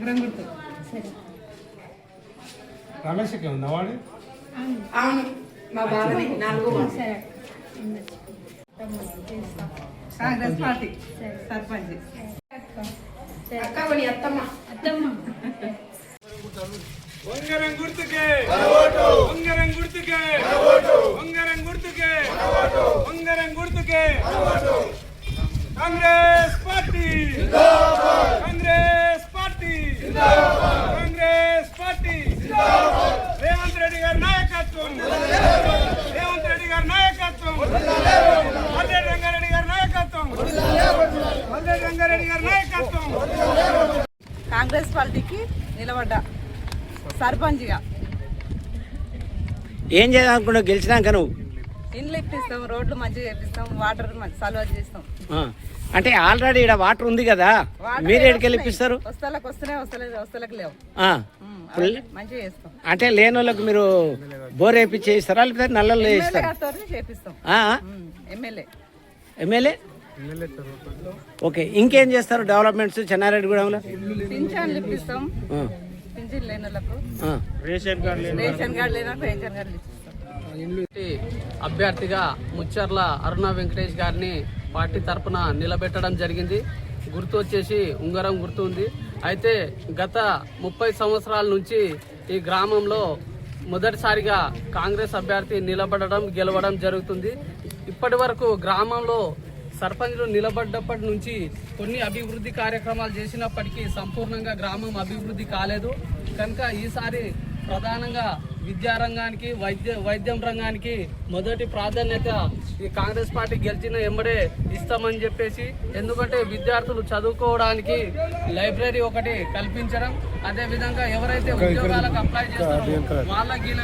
గుర్తు. సరే. రమేష్కి ఉందా వాడు అవును. మా బాబుని నాలుగో. సరే. కాంగ్రెస్ పార్టీ. సరే. సర్పంచ్. అక్క. వాడి అత్తమ్మ. అత్తమ్మ. ఉంగరం గుర్తుకే. ఉంగరం గుర్తుకే. ఉంగరం గుర్తుకే. ఉంగరం గుర్తుకే. Congress party Congress party Congress party Revanth Reddy గారి నాయకత్వం రేవంత్ రెడ్డి గారి నాయకత్వం మల్లెడ్డి రంగారెడ్డి గారి నాయకత్వం మల్లెడ్డి రంగారెడ్డి గారి నాయకత్వం కాంగ్రెస్ పార్టీకి నిలబడ్డా. సర్పంచ్గా. ఏం చేయాలనుకున్నావు? గెలిచినాక నువ్వు? ఇండ్లు ఇప్పిస్తాం రోడ్లు మంచిగా చేపిస్తాం వాటర్ సలవా చేస్తాం. అంటే ఆల్రెడీ ఇక్కడ వాటర్ ఉంది కదా? మీరు ఎక్కడికి. ఇప్పిస్తారు? వస్తలకు వస్తలేదు వస్తలకు లేవు. మంచిగా చేస్తాం. అంటే లేని వాళ్ళకి మీరు బోర్ వేయించి ఇస్తారా లేకపోతే నల్లలు చేపిస్తాం. ఎమ్మెల్యే. ఎమ్మెల్యే? ఓకే ఇంకేం చేస్తారు డెవలప్మెంట్స్ చెన్నారెడ్డిగూడెంలో? పింఛన్లు ఇప్పిస్తాం. పింఛన్. రేషన్ కార్డు రేషన్ అభ్యర్థిగా ముచ్చర్ల అరుణ వెంకటేష్ గారిని పార్టీ తరపున నిలబెట్టడం జరిగింది. గుర్తు వచ్చేసి ఉంగరం గుర్తు ఉంది అయితే గత ముప్పై సంవత్సరాల నుంచి ఈ గ్రామంలో మొదటిసారిగా కాంగ్రెస్ అభ్యర్థి నిలబడడం గెలవడం జరుగుతుంది. ఇప్పటి వరకు గ్రామంలో సర్పంచ్లు నిలబడ్డప్పటి నుంచి కొన్ని అభివృద్ధి కార్యక్రమాలు చేసినప్పటికీ సంపూర్ణంగా గ్రామం అభివృద్ధి కాలేదు. కనుక ఈసారి ప్రధానంగా విద్యారంగానికి వైద్య వైద్యం రంగానికి మొదటి ప్రాధాన్యత ఈ కాంగ్రెస్ పార్టీ గెలిచిన ఎంబడే ఇస్తామని చెప్పేసి ఎందుకంటే విద్యార్థులు చదువుకోవడానికి లైబ్రరీ ఒకటి కల్పించడం అదే విధంగా ఎవరైతే ఉద్యోగాలకు అప్లై చేస్తారో వాళ్ళకి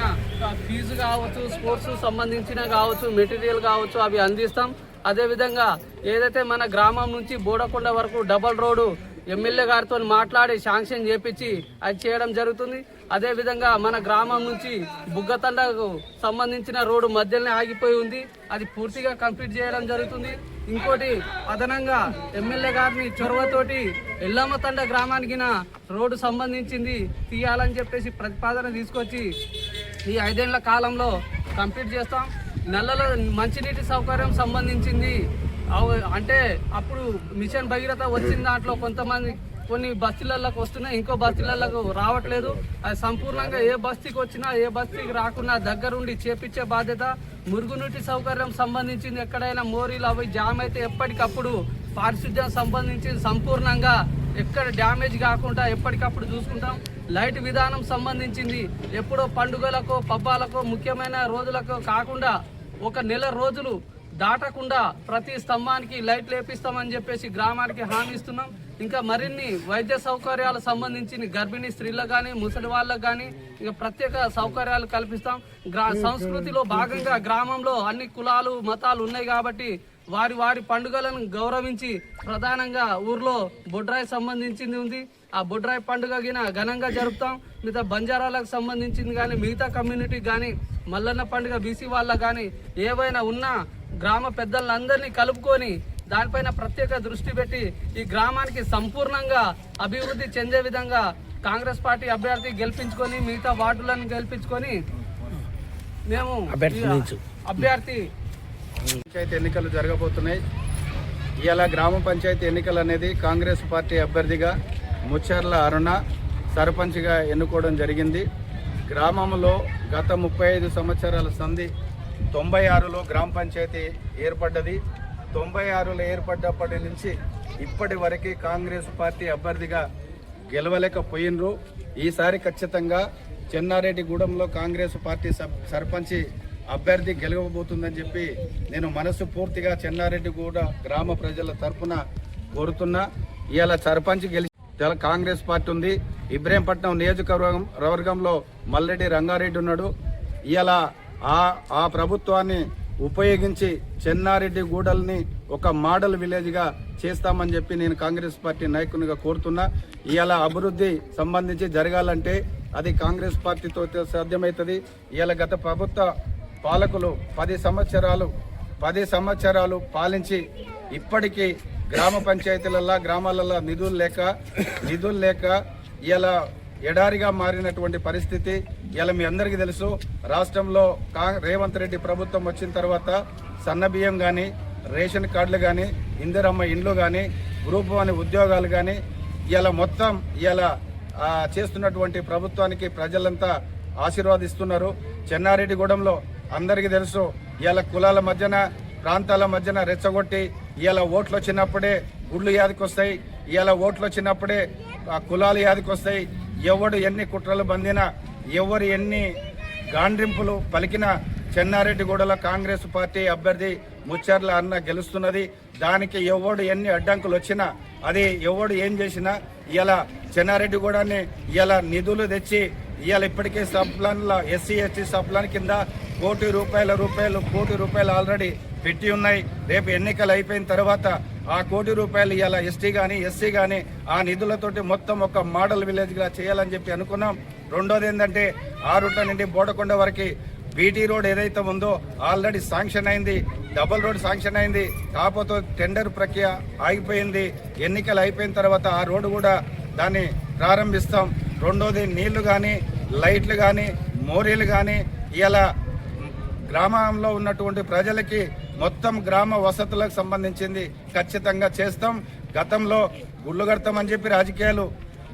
ఫీజు కావచ్చు స్పోర్ట్స్ సంబంధించిన కావచ్చు మెటీరియల్ కావచ్చు అవి అందిస్తాం. అదేవిధంగా ఏదైతే మన గ్రామం నుంచి బోడకొండ వరకు డబల్ రోడ్డు ఎమ్మెల్యే గారితో మాట్లాడి శాంక్షన్ చేపించి అది చేయడం జరుగుతుంది. అదేవిధంగా మన గ్రామం నుంచి బుగ్గతండకు సంబంధించిన రోడ్డు మధ్యలోనే ఆగిపోయి ఉంది. అది పూర్తిగా కంప్లీట్ చేయడం జరుగుతుంది. ఇంకోటి అదనంగా ఎమ్మెల్యే గారిని చొరవతోటి ఎల్లమ్మ తండ గ్రామానికి రోడ్డు సంబంధించింది తీయాలని చెప్పేసి ప్రతిపాదన తీసుకొచ్చి ఈ ఐదేళ్ళ కాలంలో కంప్లీట్ చేస్తాం. నల్లలో మంచినీటి సౌకర్యం సంబంధించింది. అంటే అప్పుడు మిషన్ భగీరథ వచ్చిన దాంట్లో కొంతమంది కొన్ని బస్తీలలోకి వస్తున్నాయి ఇంకో బస్తీలలోకి రావట్లేదు. అది సంపూర్ణంగా ఏ బస్తీకి వచ్చినా ఏ బస్తీకి రాకుండా దగ్గరుండి చేపించే బాధ్యత మురుగునీటి సౌకర్యం సంబంధించింది. ఎక్కడైనా మోరీలు అవి జామ్ అయితే ఎప్పటికప్పుడు పారిశుద్ధ్యం సంబంధించి సంపూర్ణంగా ఎక్కడ డ్యామేజ్ కాకుండా ఎప్పటికప్పుడు చూసుకుంటాం. లైట్ విధానం సంబంధించింది. ఎప్పుడో పండుగలకు పబ్బాలకు ముఖ్యమైన రోజులకు కాకుండా ఒక నెల రోజులు దాటకుండా ప్రతి స్తంభానికి లైట్ లేపిస్తామని చెప్పేసి గ్రామానికి హామీ ఇస్తున్నాం. ఇంకా మరిన్ని వైద్య సౌకర్యాలు సంబంధించి గర్భిణీ స్త్రీలకు కానీ ముసలి వాళ్ళకు కానీ ఇంకా ప్రత్యేక సౌకర్యాలు కల్పిస్తాం. గ్రా సంస్కృతిలో భాగంగా గ్రామంలో అన్ని కులాలు మతాలు ఉన్నాయి కాబట్టి వారి వారి పండుగలను గౌరవించి ప్రధానంగా ఊర్లో బొడ్రాయి సంబంధించింది ఉంది. ఆ బొడ్రాయి పండుగ గిన ఘనంగా జరుపుతాం మిగతా బంజారాలకు సంబంధించింది కానీ మిగతా కమ్యూనిటీ కానీ మల్లన్న పండుగ బీసీ వాళ్ళకు కానీ ఏవైనా ఉన్నా గ్రామ పెద్దలందరినీ కలుపుకొని దానిపైన ప్రత్యేక దృష్టి పెట్టి ఈ గ్రామానికి సంపూర్ణంగా అభివృద్ధి చెందే విధంగా కాంగ్రెస్ పార్టీ అభ్యర్థి గెలిపించుకొని మిగతా వార్డులను గెలిపించుకొని మేము. అభ్యర్థి పంచాయతీ ఎన్నికలు జరగబోతున్నాయి ఇవాళ గ్రామ పంచాయతీ ఎన్నికలు అనేది కాంగ్రెస్ పార్టీ అభ్యర్థిగా ముచ్చర్ల అరుణ సర్పంచ్గా ఎన్నుకోవడం జరిగింది. గ్రామంలో గత ముప్పై ఐదు సంవత్సరాల సంధి తొంభై ఆరులో గ్రామ పంచాయతీ ఏర్పడ్డది. తొంభై ఆరులో ఏర్పడ్డప్పటి నుంచి ఇప్పటి వరకు కాంగ్రెస్ పార్టీ అభ్యర్థిగా గెలవలేకపోయినరు. ఈసారి ఖచ్చితంగా చెన్నారెడ్డిగూడెంలో కాంగ్రెస్ పార్టీ సబ్- సర్పంచి అభ్యర్థి గెలవబోతుందని చెప్పి నేను మనసు పూర్తిగా చెన్నారెడ్డిగూడ గ్రామ ప్రజల తరఫున కోరుతున్నా. ఇవాళ సర్పంచ్ గెలిచి కాంగ్రెస్ పార్టీ ఉంది. ఇబ్రహీంపట్నం నియోజకవర్గం వర్గంలో మల్లెడ్డి రంగారెడ్డి ఉన్నాడు. ఇలా ఆ ఆ ప్రభుత్వాన్ని ఉపయోగించి చెన్నారెడ్డి గూడల్ని ఒక మోడల్ విలేజ్గా చేస్తామని చెప్పి నేను కాంగ్రెస్ పార్టీ నాయకునిగా కోరుతున్నా. ఇలా అభివృద్ధి సంబంధించి జరగాలంటే అది కాంగ్రెస్ పార్టీతో సాధ్యమవుతుంది ఇలా గత ప్రభుత్వ పాలకులు పది సంవత్సరాలు పది సంవత్సరాలు పాలించి ఇప్పటికీ గ్రామ పంచాయతీలలో గ్రామాలలో నిధులు లేక నిధులు లేక ఇలా ఎడారిగా మారినటువంటి పరిస్థితి ఇలా మీ అందరికీ తెలుసు. రాష్ట్రంలో కా- రేవంత్ రెడ్డి ప్రభుత్వం వచ్చిన తర్వాత సన్న బియ్యం కానీ రేషన్ కార్డులు కానీ ఇందిరమ్మ ఇండ్లు కానీ గ్రూప్ వన్ ఉద్యోగాలు కానీ ఇలా మొత్తం ఇలా చేస్తున్నటువంటి ప్రభుత్వానికి ప్రజలంతా ఆశీర్వాదిస్తున్నారు. చెన్నారెడ్డిగూడెంలో అందరికీ తెలుసు ఇలా కులాల మధ్యన ప్రాంతాల మధ్యన రెచ్చగొట్టి ఇవాళ ఓట్లు వచ్చినప్పుడే గుళ్ళు యాదికి వస్తాయి ఇవాళ ఓట్లు వచ్చినప్పుడే కులాలు యాదికి వస్తాయి ఎవడు ఎన్ని కుట్రలు బందినా ఎవరు ఎన్ని గాండ్రింపులు పలికిన చెన్నారెడ్డిగూడలో కాంగ్రెస్ పార్టీ అభ్యర్థి ముచ్చర్ల అన్న గెలుస్తున్నది. దానికి ఎవడు ఎన్ని అడ్డంకులు వచ్చినా అది ఎవడు ఏం చేసినా ఇలా చెన్నారెడ్డిగూడని ఇలా నిధులు తెచ్చి ఇవాళ ఇప్పటికే సబ్ ప్లాన్ల ఎస్సీ ఎస్టీ సబ్ ప్లాన్ కింద కోటి రూపాయల రూపాయలు కోటి రూపాయలు ఆల్రెడీ పెట్టి ఉన్నాయి. రేపు ఎన్నికలు అయిపోయిన తర్వాత ఆ కోటి రూపాయలు ఇవాళ ఎస్టీ కానీ ఎస్సీ కానీ ఆ నిధులతోటి మొత్తం ఒక మోడల్ విలేజ్గా చేయాలని చెప్పి అనుకున్నాం. రెండోది ఏంటంటే ఆరుట్ల నుండి బోడకొండ వరకు బీటీ రోడ్ ఏదైతే ఉందో ఆల్రెడీ శాంక్షన్ అయింది. డబుల్ రోడ్ శాంక్షన్ అయింది. కాకపోతే టెండర్ ప్రక్రియ ఆగిపోయింది. ఎన్నికలు అయిపోయిన తర్వాత ఆ రోడ్డు కూడా దాన్ని ప్రారంభిస్తాం. రెండోది నీళ్ళు కానీ లైట్లు కానీ మోరీలు కానీ ఇలా గ్రామంలో ఉన్నటువంటి ప్రజలకి మొత్తం గ్రామ వసతులకు సంబంధించింది ఖచ్చితంగా చేస్తాం. గతంలో గుళ్ళు కడతామని చెప్పి రాజకీయాలు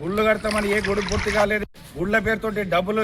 గుళ్ళు కడతామని ఏ గుడి పూర్తి కాలేదు. గుళ్ళ పేరుతోటి డబ్బులు